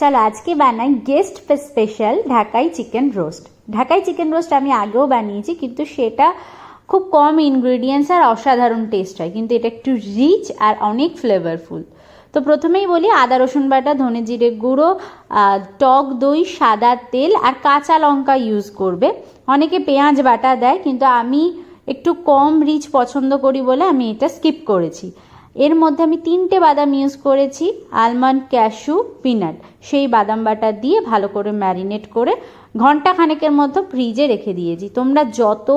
চলো আজকে বানাই গেস্ট স্পেশাল ঢাকাই চিকেন রোস্ট ঢাকাই চিকেন রোস্ট আমি আগেও বানিয়েছি, কিন্তু সেটা খুব কম ইনগ্রেডিয়েন্টস আর অসাধারণ টেস্ট হয়, কিন্তু এটা একটু রিচ আর অনেক ফ্লেভারফুল তো প্রথমেই বলি আদা, রসুন বাটা, ধনে জিরে গুঁড়ো টক দই, সাদা তেল আর কাঁচা লঙ্কা ইউজ করবে। অনেকে পেঁয়াজ বাটা দেয়, কিন্তু আমি একটু কম রিচ পছন্দ করি বলে আমি এটা স্কিপ করেছি। এর মধ্যে আমি তিনটে বাদাম ইউজ করেছি আলমন্ড ক্যাশু পিনাট সেই বাদাম বাটা দিয়ে ভালো করে ম্যারিনেট করে ঘণ্টা খানেকের মতো ফ্রিজে রেখে দিয়েছি। তোমরা যত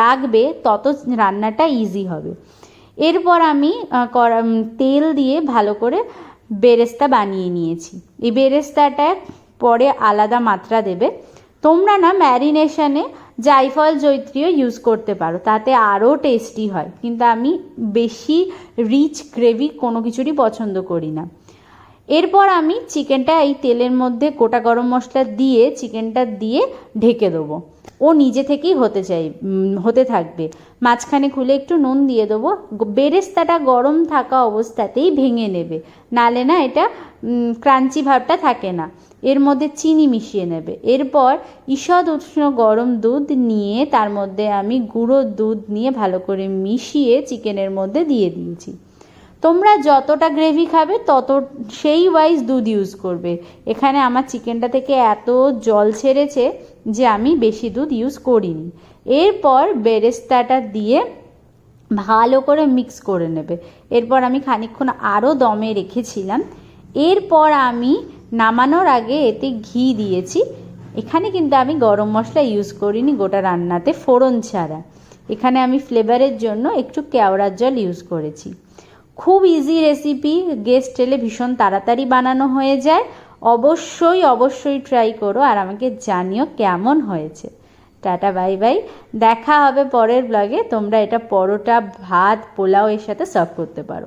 রাখবে, তত রান্নাটা ইজি হবে। এরপর আমি তেল দিয়ে ভালো করে বেরেস্তা বানিয়ে নিয়েছি। এই বেরেস্তাটা পরে আলাদা মাত্রা দেবে। তোমরা না ম্যারিনেশনে জাইফল জৈত্রীও ইউজ করতে পারো, তাতে আরও টেস্টি হয়। কিন্তু আমি বেশি রিচ গ্রেভি কোনো কিছুরই পছন্দ করি না। এরপর আমি চিকেনটা এই তেলের মধ্যে গোটা গরম মশলা দিয়ে চিকেনটা দিয়ে ঢেকে দেবো। ও নিজে থেকেই হতে চাই হতে থাকবে। মাঝখানে খুলে একটু নুন দিয়ে দেবো। বেরেস্তাটা গরম থাকা অবস্থাতেই ভেঙে নেবে। নালে না এটা ক্রাঞ্চি ভাবটা থাকে না। এর মধ্যে চিনি মিশিয়ে নেবে। এরপর ঈষৎ উষ্ণ গরম দুধ নিয়ে তার মধ্যে আমি গুঁড়ো দুধ নিয়ে ভালো করে মিশিয়ে চিকেনের মধ্যে দিয়ে দিয়েছি। তোমরা যতটা গ্রেভি খাবে, তত সেই ওয়াইজ দুধ ইউজ করবে। এখানে আমার চিকেনটা থেকে এত জল ছেড়েছে যে আমি বেশি দুধ ইউজ করিনি। এরপর বেরেস্তাটা দিয়ে ভালো করে মিক্স করে নেবে। এরপর আমি খানিকক্ষণ আরও দমে রেখেছিলাম। এরপর আমি নামানোর আগে এতে ঘি দিয়েছি। এখানে কিন্তু আমি গরম মশলা ইউজ করিনি গোটা রান্নাতে, ফোড়ন ছাড়া। এখানে আমি ফ্লেভারের জন্য একটু কেওড়ার জল ইউজ করেছি। খুব ইজি রেসিপি গেস্ট এলে ভীষণ তাড়াতাড়ি বানানো হয়ে যায়। অবশ্যই অবশ্যই ট্রাই করো আর আমাকে জানিও কেমন হয়েছে। টাটা বাই বাই দেখা হবে পরের ব্লগে তোমরা এটা পরোটা, ভাত, পোলাও এর সাথে সার্ভ করতে পারো।